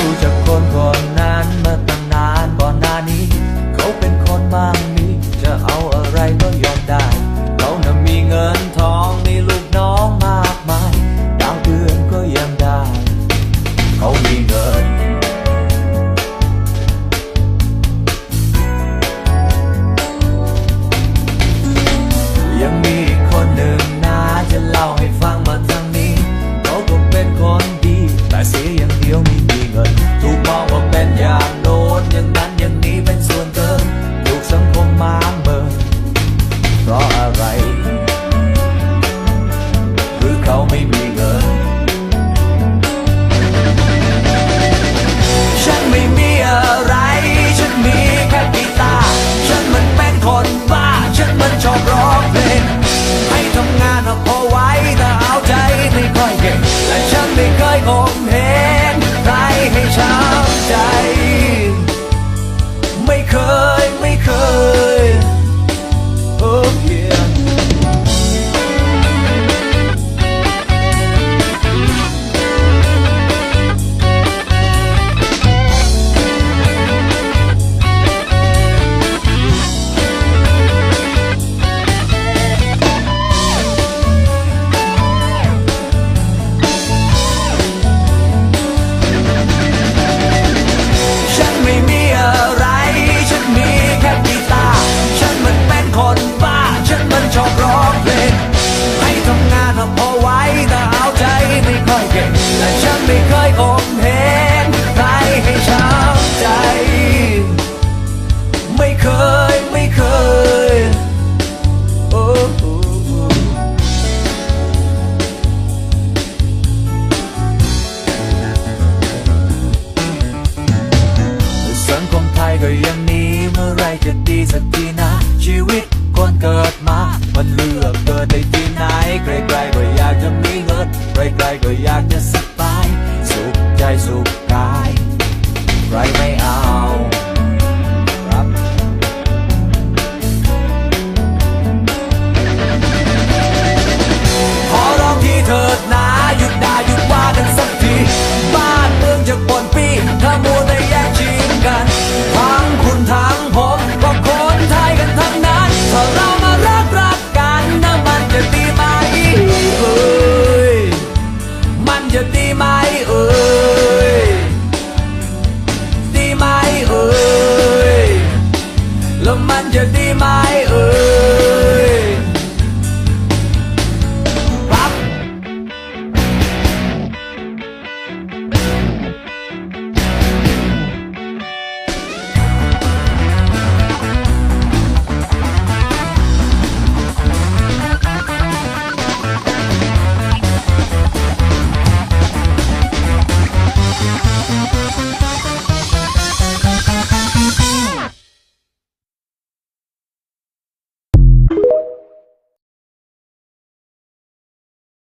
รู้จากคนก่อนนั้นเมื่อตั้งนานก่อนหน้านี้ เขาเป็นคนบางมีจะเอาอะไรก็ยอมได้ เขาน่ะมีเงินทอง เพราะอะไร หรือเขาไม่มี และฉันไม่เคยอก อยากจะสบาย สุขใจสุขกาย ใครไม่เอา